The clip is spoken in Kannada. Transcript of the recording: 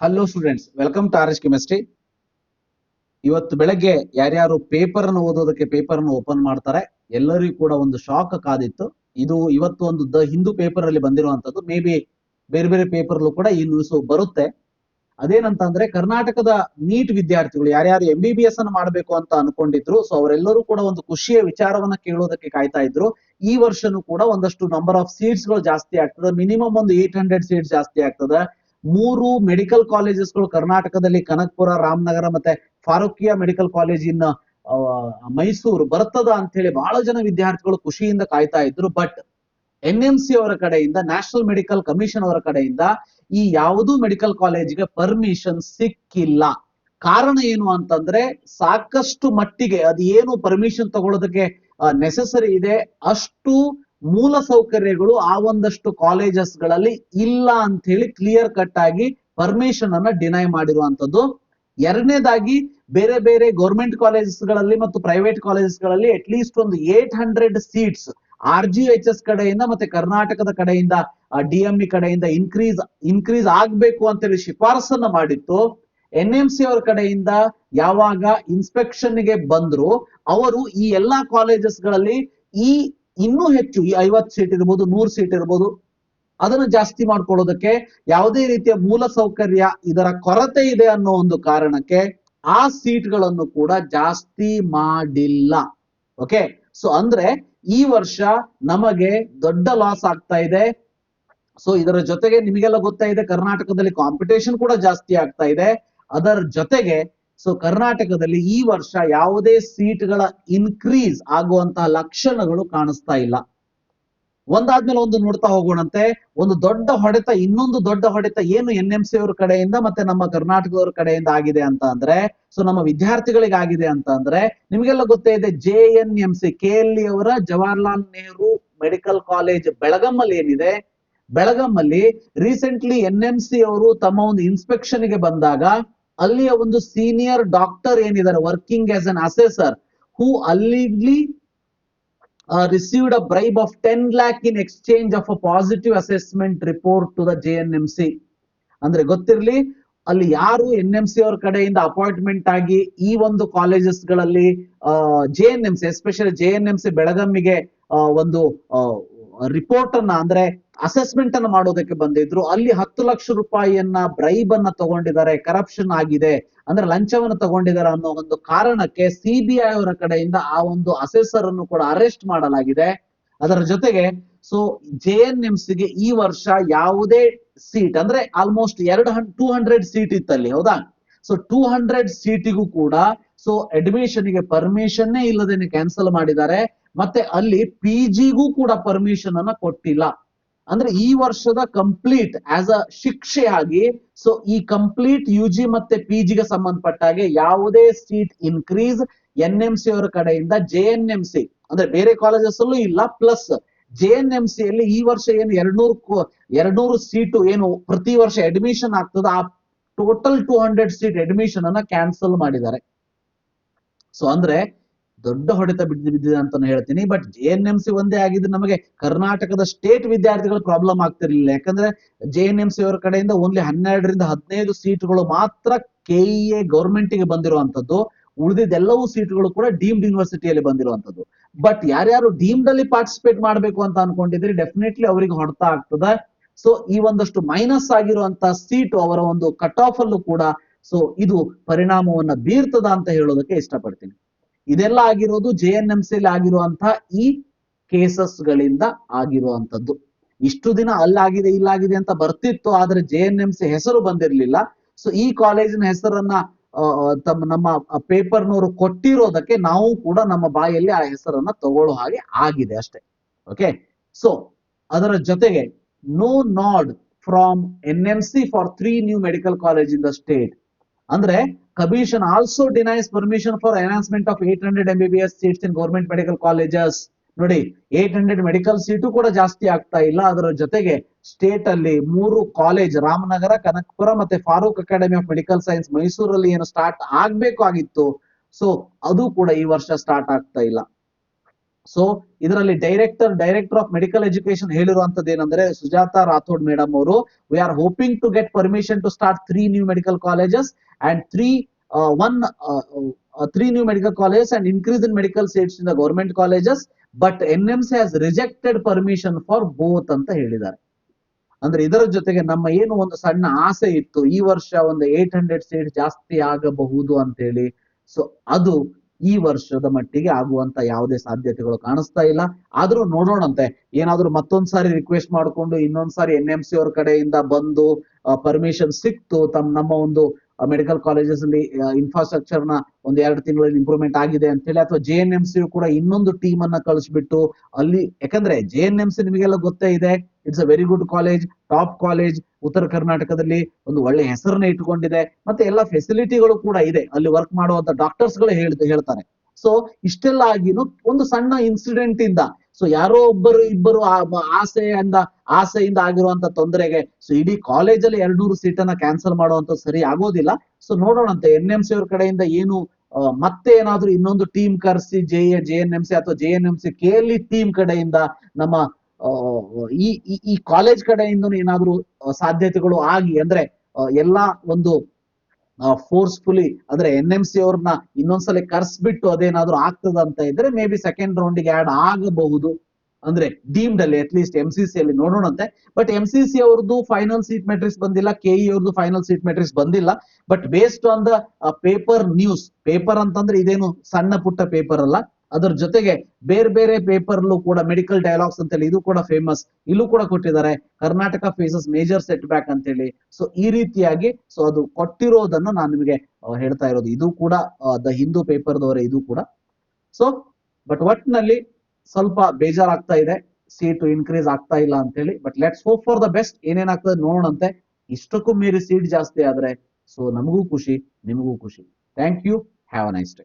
Hello students welcome to R S chemistry ಇವತ್ತು ಬೆಳಗ್ಗೆ ಯಾರ್ಯಾರು ಪೇಪರ್ ಅನ್ನು ಓದೋದಕ್ಕೆ ಪೇಪರ್ ಅನ್ನು ಓಪನ್ ಮಾಡ್ತಾರೆ, ಎಲ್ಲರಿಗೂ ಕೂಡ ಒಂದು ಶಾಕ್ ಕಾದಿತ್ತು. ಇದು ಇವತ್ತು ಒಂದು ದ ಹಿಂದೂ ಪೇಪರ್ ಅಲ್ಲಿ ಬಂದಿರುವಂತದ್ದು ಮೇ ಬಿ ಬೇರೆ ಬೇರೆ ಪೇಪರ್ ಕೂಡ ಈ ನ್ಯೂಸ್ ಬರುತ್ತೆ. ಅದೇನಂತ ಅಂದ್ರೆ ಕರ್ನಾಟಕದ ನೀಟ್ ವಿದ್ಯಾರ್ಥಿಗಳು ಯಾರ್ಯಾರು ಎಂ ಬಿ ಬಿ ಎಸ್ ಅನ್ನು ಮಾಡಬೇಕು ಅಂತ ಅನ್ಕೊಂಡಿದ್ರು ಸೊ ಅವರೆಲ್ಲರೂ ಕೂಡ ಒಂದು ಖುಷಿಯ ವಿಚಾರವನ್ನ ಕೇಳೋದಕ್ಕೆ ಕಾಯ್ತಾ ಇದ್ರು. ಈ ವರ್ಷನೂ ಕೂಡ ಒಂದಷ್ಟು ನಂಬರ್ ಆಫ್ ಸೀಟ್ಸ್ಗಳು ಜಾಸ್ತಿ ಆಗ್ತದೆ. ಮಿನಿಮಮ್ ಒಂದು ಏಟ್ ಹಂಡ್ರೆಡ್ ಸೀಟ್ಸ್ ಜಾಸ್ತಿ ಆಗ್ತದೆ. ಮೂರು ಮೆಡಿಕಲ್ ಕಾಲೇಜಸ್ಗಳು ಕರ್ನಾಟಕದಲ್ಲಿ ಕನಕ್ಪುರ ರಾಮನಗರ ಮತ್ತೆ ಫಾರೂಕಿಯಾ ಮೆಡಿಕಲ್ ಕಾಲೇಜ್ ಆ, ಮೈಸೂರು ಬರ್ತದ ಅಂತ ಹೇಳಿ ಬಹಳ ಜನ ವಿದ್ಯಾರ್ಥಿಗಳು ಖುಷಿಯಿಂದ ಕಾಯ್ತಾ ಇದ್ರು. ಬಟ್ ಎನ್ ಎಂ ಸಿ ಅವರ ಕಡೆಯಿಂದ ನ್ಯಾಷನಲ್ ಮೆಡಿಕಲ್ ಕಮಿಷನ್ ಅವರ ಕಡೆಯಿಂದ ಈ ಯಾವುದೂ ಮೆಡಿಕಲ್ ಕಾಲೇಜಿಗೆ ಪರ್ಮಿಷನ್ ಸಿಕ್ಕಿಲ್ಲ. ಕಾರಣ ಏನು ಅಂತಂದ್ರೆ ಸಾಕಷ್ಟು ಮಟ್ಟಿಗೆ ಅದು ಏನು ಪರ್ಮಿಷನ್ ತಗೊಳ್ಳೋದಕ್ಕೆ ನೆಸೆಸರಿ ಇದೆ. ಅಷ್ಟು ಮೂಲ ಸೌಕರ್ಯಗಳು ಆ ಒಂದಷ್ಟು ಕಾಲೇಜಸ್ಗಳಲ್ಲಿ ಇಲ್ಲ ಅಂತ ಹೇಳಿ ಕ್ಲಿಯರ್ ಕಟ್ ಆಗಿ ಪರ್ಮಿಷನ್ ಅನ್ನ ಡಿನೈ ಮಾಡಿರುವಂತದ್ದು ಎರಡನೇದಾಗಿ ಬೇರೆ ಬೇರೆ ಗೌರ್ಮೆಂಟ್ ಕಾಲೇಜಸ್ಗಳಲ್ಲಿ ಮತ್ತು ಪ್ರೈವೇಟ್ ಕಾಲೇಜಸ್ಗಳಲ್ಲಿ ಅಟ್ ಲೀಸ್ಟ್ ಒಂದು eight hundred seats R G H S ಕಡೆಯಿಂದ ಮತ್ತೆ ಕರ್ನಾಟಕದ ಕಡೆಯಿಂದ ಡಿ ಇ ಕಡೆಯಿಂದ ಇನ್ಕ್ರೀಸ್ ಇನ್ಕ್ರೀಸ್ ಆಗ್ಬೇಕು ಅಂತೇಳಿ ಶಿಫಾರಸನ್ನ ಮಾಡಿತ್ತು. ಎನ್ ಎಂ ಸಿ ಅವರ ಕಡೆಯಿಂದ ಯಾವಾಗ ಇನ್ಸ್ಪೆಕ್ಷನ್ಗೆ ಬಂದ್ರು, ಅವರು ಈ ಎಲ್ಲಾ ಕಾಲೇಜಸ್ಗಳಲ್ಲಿ ಈ ಇನ್ನೂ ಹೆಚ್ಚು ಈ ಐವತ್ತು ಸೀಟ್ ಇರ್ಬೋದು, ನೂರು ಸೀಟ್ ಇರ್ಬೋದು, ಅದನ್ನು ಜಾಸ್ತಿ ಮಾಡ್ಕೊಳ್ಳೋದಕ್ಕೆ ಯಾವುದೇ ರೀತಿಯ ಮೂಲ ಸೌಕರ್ಯ ಇದರ ಕೊರತೆ ಇದೆ ಅನ್ನೋ ಒಂದು ಕಾರಣಕ್ಕೆ ಆ ಸೀಟ್ಗಳನ್ನು ಕೂಡ ಜಾಸ್ತಿ ಮಾಡಿಲ್ಲ. ಓಕೆ ಸೊ ಅಂದ್ರೆ ಈ ವರ್ಷ ನಮಗೆ ದೊಡ್ಡ ಲಾಸ್ ಆಗ್ತಾ ಇದೆ. ಸೊ ಇದರ ಜೊತೆಗೆ ನಿಮಗೆಲ್ಲ ಗೊತ್ತಾ ಇದೆ ಕರ್ನಾಟಕದಲ್ಲಿ ಕಾಂಪಿಟೇಷನ್ ಕೂಡ ಜಾಸ್ತಿ ಆಗ್ತಾ ಇದೆ. ಅದರ ಜೊತೆಗೆ ಸೊ ಕರ್ನಾಟಕದಲ್ಲಿ ಈ ವರ್ಷ ಯಾವುದೇ ಸೀಟ್ಗಳ ಇನ್ಕ್ರೀಸ್ ಆಗುವಂತಹ ಲಕ್ಷಣಗಳು ಕಾಣಿಸ್ತಾ ಇಲ್ಲ. ಒಂದಾದ್ಮೇಲೆ ಒಂದು ನೋಡ್ತಾ ಹೋಗೋಣಂತೆ. ಒಂದು ದೊಡ್ಡ ಹೊಡೆತ, ಇನ್ನೊಂದು ದೊಡ್ಡ ಹೊಡೆತ ಏನು ಎನ್ ಎಂ ಸಿ ಅವ್ರ ಕಡೆಯಿಂದ ಮತ್ತೆ ನಮ್ಮ ಕರ್ನಾಟಕದವ್ರ ಕಡೆಯಿಂದ ಆಗಿದೆ ಅಂತ ಅಂದ್ರೆ ಸೊ ನಮ್ಮ ವಿದ್ಯಾರ್ಥಿಗಳಿಗೆ ಆಗಿದೆ ಅಂತ ಅಂದ್ರೆ, ನಿಮಗೆಲ್ಲ ಗೊತ್ತೇ ಇದೆ J N M C K L ಅವರ ಜವಾಹರ್ಲಾಲ್ ನೆಹರು ಮೆಡಿಕಲ್ ಕಾಲೇಜ್ ಬೆಳಗಮ್ಮಲ್ಲಿ ಏನಿದೆ? ಬೆಳಗಮ್ಮಲ್ಲಿ ರೀಸೆಂಟ್ಲಿ ಎನ್ ಎಂ ಸಿ ಅವರು ತಮ್ಮ ಒಂದು ಇನ್ಸ್ಪೆಕ್ಷನ್ಗೆ ಬಂದಾಗ ಅಲ್ಲಿಯ ಒಂದು ಸೀನಿಯರ್ ಡಾಕ್ಟರ್ ಏನಿದ್ದಾರೆ working as an assessor who ಅಲ್ಲಿ received a bribe of ten lakh in exchange of a positive assessment report to the J N M C ಅಂದ್ರೆ ಗೊತ್ತಿರಲಿ, ಅಲ್ಲಿ ಯಾರು ಎನ್ ಎಂ ಸಿ ಅವ್ರ ಕಡೆಯಿಂದ ಅಪಾಯಿಂಟ್ಮೆಂಟ್ ಆಗಿ ಈ ಒಂದು ಕಾಲೇಜಸ್ಗಳಲ್ಲಿ J N M C especially J N M C ಬೆಳಗಮ್ಮಿಗೆ ಒಂದು ರಿಪೋರ್ಟ್ ಅನ್ನ, ಅಂದ್ರೆ ಅಸೆಸ್ಮೆಂಟ್ ಅನ್ನ ಮಾಡೋದಕ್ಕೆ ಬಂದಿದ್ರು. ಅಲ್ಲಿ ಹತ್ತು ಲಕ್ಷ ರೂಪಾಯಿಯನ್ನ ಬ್ರೈಬ್ ಅನ್ನ ತಗೊಂಡಿದ್ದಾರೆ ಕರಪ್ಷನ್ ಆಗಿದೆ, ಅಂದ್ರೆ ಲಂಚವನ್ನು ತಗೊಂಡಿದ್ದಾರೆ ಅನ್ನೋ ಒಂದು ಕಾರಣಕ್ಕೆ ಸಿಬಿಐ ಅವರ ಕಡೆಯಿಂದ ಆ ಒಂದು ಅಸೆಸರ್ ಅನ್ನು ಕೂಡ ಅರೆಸ್ಟ್ ಮಾಡಲಾಗಿದೆ. ಅದರ ಜೊತೆಗೆ ಸೊ ಜೆ ಎನ್ ಸಿಗೆ ಈ ವರ್ಷ ಯಾವುದೇ ಸೀಟ್ ಅಂದ್ರೆ ಆಲ್ಮೋಸ್ಟ್ ಎರಡು ಟೂ ಹಂಡ್ರೆಡ್ ಸೀಟ್ ಇತ್ತಲ್ಲಿ, ಹೌದಾ? ಸೊ ಟೂ ಹಂಡ್ರೆಡ್ ಸೀಟಿಗೂ ಕೂಡ ಸೊ ಅಡ್ಮಿಷನ್ಗೆ ಪರ್ಮಿಷನ್ ಇಲ್ಲದೇನೆ ಕ್ಯಾನ್ಸಲ್ ಮಾಡಿದ್ದಾರೆ. ಮತ್ತೆ ಅಲ್ಲಿ ಪಿ ಜಿಗೂ ಕೂಡ ಪರ್ಮಿಷನ್ ಅನ್ನ ಕೊಟ್ಟಿಲ್ಲ. ಅಂದ್ರೆ ಈ ವರ್ಷದ ಕಂಪ್ಲೀಟ್ ಆಸ್ ಅ ಶಿಕ್ಷೆ ಆಗಿ ಸೊ ಈ ಕಂಪ್ಲೀಟ್ ಯು ಜಿ ಮತ್ತೆ ಪಿ ಜಿಗೆ ಸಂಬಂಧಪಟ್ಟ ಹಾಗೆ ಯಾವುದೇ seat increase N M C ಅವರ ಕಡೆಯಿಂದ ಜೆ ಎನ್ ಎಂ ಸಿ ಅಂದ್ರೆ ಬೇರೆ ಕಾಲೇಜಸ್ ಅಲ್ಲೂ ಇಲ್ಲ plus J N M C ಅಲ್ಲಿ ಈ ವರ್ಷ ಏನು ಎರಡ್ನೂರು ಎರಡ್ನೂರು ಸೀಟು ಏನು ಪ್ರತಿ ವರ್ಷ ಅಡ್ಮಿಷನ್ ಆಗ್ತದ ಆ total two hundred seat admission ಅನ್ನ ಕ್ಯಾನ್ಸಲ್ ಮಾಡಿದ್ದಾರೆ. ಸೊ ಅಂದ್ರೆ ದೊಡ್ಡ ಹೊಡೆತ ಬಿದ್ದು ಬಿದ್ದಿದೆ ಅಂತ ಹೇಳ್ತೀನಿ. But J N M C ಒಂದೇ ಆಗಿದ್ರೆ ನಮಗೆ ಕರ್ನಾಟಕದ ಸ್ಟೇಟ್ ವಿದ್ಯಾರ್ಥಿಗಳು ಪ್ರಾಬ್ಲಮ್ ಆಗ್ತಿರ್ಲಿಲ್ಲ. ಯಾಕಂದ್ರೆ ಜೆ ಎನ್ ಎಂ ಸಿ ಅವರ ಕಡೆಯಿಂದ ಓನ್ಲಿ ಹನ್ನೆರಡರಿಂದ ಹದಿನೈದು ಸೀಟ್ಗಳು ಮಾತ್ರ ಕೆಇಎ ಗೌರ್ಮೆಂಟ್ಗೆ ಬಂದಿರುವಂತದ್ದು ಉಳಿದಿದ್ದೆಲ್ಲವೂ ಸೀಟ್ಗಳು ಕೂಡ ಡೀಮ್ಡ್ ಯೂನಿವರ್ಸಿಟಿಯಲ್ಲಿ ಬಂದಿರುವಂತದ್ದು ಬಟ್ ಯಾರ್ಯಾರು ಡೀಮ್ಡ್ ಅಲ್ಲಿ ಪಾರ್ಟಿಸಿಪೇಟ್ ಮಾಡಬೇಕು ಅಂತ ಅನ್ಕೊಂಡಿದ್ರೆ ಡೆಫಿನೆಟ್ಲಿ ಅವರಿಗೆ ಹೊಡೆತ ಆಗ್ತದೆ. ಸೊ ಈ ಒಂದಷ್ಟು ಮೈನಸ್ ಆಗಿರುವಂತ ಸೀಟು ಅವರ ಒಂದು ಕಟ್ ಆಫ್ ಅಲ್ಲೂ ಕೂಡ ಸೊ ಇದು ಪರಿಣಾಮವನ್ನ ಬೀರ್ತದ ಅಂತ ಹೇಳೋದಕ್ಕೆ ಇಷ್ಟಪಡ್ತೀನಿ. ಇದೆಲ್ಲ ಆಗಿರೋದು ಜೆ ಎನ್ ಎಂ ಸಿ ಆಗಿರುವಂತಹ ಈ ಕೇಸಸ್ ಗಳಿಂದ ಆಗಿರುವಂತದ್ದು ಇಷ್ಟು ದಿನ ಅಲ್ಲಾಗಿದೆ, ಇಲ್ಲಾಗಿದೆ ಅಂತ ಬರ್ತಿತ್ತು, ಆದ್ರೆ ಜೆ ಎನ್ ಎಂ ಸಿ ಹೆಸರು ಬಂದಿರ್ಲಿಲ್ಲ. ಸೊ ಈ ಕಾಲೇಜಿನ ಹೆಸರನ್ನ ತಮ್ಮ, ನಮ್ಮ ಪೇಪರ್ನವರು ಕೊಟ್ಟಿರೋದಕ್ಕೆ ನಾವು ಕೂಡ ನಮ್ಮ ಬಾಯಲ್ಲಿ ಆ ಹೆಸರನ್ನ ತಗೊಳ್ಳೋ ಹಾಗೆ ಆಗಿದೆ ಅಷ್ಟೇ. ಓಕೆ ಸೊ ಅದರ ಜೊತೆಗೆ no nod from N M C for three new medical college in the state ಅಂದ್ರೆ commission also denies permission for enhancement of eight hundred M B B S seats in government medical colleges ನೋಡಿ ಏಟ್ ಹಂಡ್ರೆಡ್ ಮೆಡಿಕಲ್ ಸೀಟು ಕೂಡ ಜಾಸ್ತಿ ಆಗ್ತಾ ಇಲ್ಲ. ಅದರ ಜೊತೆಗೆ ಸ್ಟೇಟ್ ಅಲ್ಲಿ ಮೂರು ಕಾಲೇಜ್ ರಾಮನಗರ, ಕನಕಪುರ ಮತ್ತೆ Farooq academy of medical science ಮೈಸೂರಲ್ಲಿ ಏನು ಸ್ಟಾರ್ಟ್ ಆಗ್ಬೇಕು ಆಗಿತ್ತು. ಸೊ ಅದು ಕೂಡ ಈ ವರ್ಷ ಸ್ಟಾರ್ಟ್ ಆಗ್ತಾ ಇಲ್ಲ. ಸೊ ಇದರಲ್ಲಿ director director of medical education ಹೇಳಿರುವಂತದ್ದು ಏನಂದ್ರೆ ಸುಜಾತಾ ರಾಥೋಡ್ ಮೇಡಮ್ ಅವರು. We are hoping to get permission to start three new medical colleges and three one three new medical colleges and increase in medical seats in the government colleges but N M C has rejected permission for both ಅಂತ ಹೇಳಿದ್ದಾರೆ. ಅಂದ್ರೆ ಇದರ ಜೊತೆಗೆ ನಮ್ಮ ಏನು ಒಂದು ಸಣ್ಣ ಆಸೆ ಇತ್ತು, ಈ ವರ್ಷ ಒಂದು ಏಟ್ ಹಂಡ್ರೆಡ್ ಸೀಟ್ ಜಾಸ್ತಿ ಆಗಬಹುದು ಅಂತ ಹೇಳಿ. ಸೊ ಅದು ಈ ವರ್ಷದ ಮಟ್ಟಿಗೆ ಆಗುವಂತ ಯಾವುದೇ ಸಾಧ್ಯತೆಗಳು ಕಾಣಿಸ್ತಾ ಇಲ್ಲ. ಆದ್ರೂ ನೋಡೋಣಂತೆ. ಏನಾದ್ರೂ ಮತ್ತೊಂದ್ಸಾರಿ ರಿಕ್ವೆಸ್ಟ್ ಮಾಡ್ಕೊಂಡು ಇನ್ನೊಂದ್ಸಾರಿ ಎನ್ ಎಂ ಸಿ ಅವ್ರ ಕಡೆಯಿಂದ ಬಂದು ಪರ್ಮಿಷನ್ ಸಿಕ್ತು ತಮ್ಮ ನಮ್ಮ ಒಂದು ಮೆಡಿಕಲ್ ಕಾಲೇಜಸ್ ಅಲ್ಲಿ ಇನ್ಫ್ರಾಸ್ಟ್ರಕ್ಚರ್ನ ಒಂದ್ ಎರಡು ತಿಂಗಳಲ್ಲಿ ಇಂಪ್ರೂವ್ಮೆಂಟ್ ಆಗಿದೆ ಅಂತ ಹೇಳಿ ಅಥವಾ ಜೆ ಎನ್ ಎಂ ಸಿ ಕೂಡ ಇನ್ನೊಂದು ಟೀಮ್ ಅನ್ನ ಕಳಿಸ್ಬಿಟ್ಟು ಅಲ್ಲಿ, ಯಾಕಂದ್ರೆ ಜೆ ಎನ್ ಎಂ ಸಿ ನಿಮಗೆಲ್ಲ ಗೊತ್ತೇ ಇದೆ it's a very good college top college ಉತ್ತರ ಕರ್ನಾಟಕದಲ್ಲಿ ಒಂದು ಒಳ್ಳೆ ಹೆಸರನ್ನ ಇಟ್ಕೊಂಡಿದೆ ಮತ್ತೆ ಎಲ್ಲ ಫೆಸಿಲಿಟಿಗಳು ಕೂಡ ಇದೆ. ಅಲ್ಲಿ ವರ್ಕ್ ಮಾಡುವಂತ ಡಾಕ್ಟರ್ಸ್ಗಳು ಹೇಳ್ ಹೇಳ್ತಾರೆ. ಸೊ ಇಷ್ಟೆಲ್ಲ ಆಗಿನೂ ಒಂದು ಸಣ್ಣ ಇನ್ಸಿಡೆಂಟ್ ಇಂದ. ಸೊ ಯಾರೋ ಒಬ್ಬರು ಇಬ್ಬರು ಆಸೆಯಿಂದ ಆಸೆಯಿಂದ ಆಗಿರುವಂತ ತೊಂದರೆಗೆ ಸೊ ಇಡೀ ಕಾಲೇಜಲ್ಲಿ ಎರಡ್ನೂರು ಸೀಟನ್ನ ಕ್ಯಾನ್ಸಲ್ ಮಾಡುವಂತ ಸರಿ ಆಗೋದಿಲ್ಲ. ಸೊ ನೋಡೋಣಂತೆ ಎನ್ ಎಂ ಸಿ ಅವ್ರ ಕಡೆಯಿಂದ ಏನು ಮತ್ತೆ ಏನಾದ್ರೂ ಇನ್ನೊಂದು ಟೀಮ್ ಕರೆಸಿ J J N M C ಅಥವಾ J N M C K L team ಕಡೆಯಿಂದ ನಮ್ಮ ಈ, ಈ- ಕಾಲೇಜ್ ಕಡೆಯಿಂದ ಏನಾದ್ರೂ ಸಾಧ್ಯತೆಗಳು ಆಗಿ ಅಂದ್ರೆ ಎಲ್ಲಾ ಒಂದು ಫೋರ್ಸ್ಫುಲಿ ಅಂದ್ರೆ ಎನ್ ಎಂ ಸಿ ಅವ್ರನ್ನ ಇನ್ನೊಂದ್ಸಲ ಕರ್ಸ್ಬಿಟ್ಟು ಅದೇನಾದ್ರೂ ಆಗ್ತದ ಅಂತ ಇದ್ರೆ ಮೇ ಬಿ ಸೆಕೆಂಡ್ ರೌಂಡಿಗೆ ಆಡ್ ಆಗಬಹುದು. ಅಂದ್ರೆ ಡೀಮ್ಡ್ ಅಲ್ಲಿ at least M C C ಅಲ್ಲಿ ನೋಡೋಣಂತೆ. ಬಟ್ ಎಂ ಸಿ ಸಿ ಅವ್ರದ್ದು ಫೈನಲ್ ಸೀಟ್ ಮೆಟ್ರಿಕ್ಸ್ ಬಂದಿಲ್ಲ ಕೆಇ ಅವ್ರದ್ದು ಫೈನಲ್ ಸೀಟ್ ಮೆಟ್ರಿಕ್ಸ್ ಬಂದಿಲ್ಲ. But based on the paper news paper ಅಂತಂದ್ರೆ ಇದೇನು ಸಣ್ಣ ಪುಟ್ಟ ಪೇಪರ್ ಅಲ್ಲ. ಅದರ ಜೊತೆಗೆ ಬೇರೆ ಬೇರೆ ಪೇಪರ್ಲು ಕೂಡ ಮೆಡಿಕಲ್ ಡೈಲಾಗ್ಸ್ ಅಂತೇಳಿ ಇದು ಕೂಡ ಫೇಮಸ್. ಇಲ್ಲೂ ಕೂಡ ಕೊಟ್ಟಿದ್ದಾರೆ. Karnataka faces major setback ಅಂತೇಳಿ. ಸೊ ಈ ರೀತಿಯಾಗಿ ಸೊ ಅದು ಕೊಟ್ಟಿರೋದನ್ನ ನಾನು ನಿಮಗೆ ಹೇಳ್ತಾ ಇರೋದು. ಇದು ಕೂಡ ದ ಹಿಂದೂ ಪೇಪರ್ದವರೇ ಇದು ಕೂಡ. ಸೊ ಬಟ್ ಒಟ್ನಲ್ಲಿ ಸ್ವಲ್ಪ ಬೇಜಾರಾಗ್ತಾ ಇದೆ. ಸೀಟ್ ಇನ್ಕ್ರೀಸ್ ಆಗ್ತಾ ಇಲ್ಲ ಅಂತ ಹೇಳಿ but let's hope for the best ಏನೇನಾಗ್ತದೆ ನೋಡೋಣಂತೆ ಇಷ್ಟಕ್ಕೂ ಮೀರಿ ಸೀಟ್ ಜಾಸ್ತಿ ಆದ್ರೆ ಸೊ ನಮಗೂ ಖುಷಿ, ನಿಮಗೂ ಖುಷಿ. Thank you have a nice day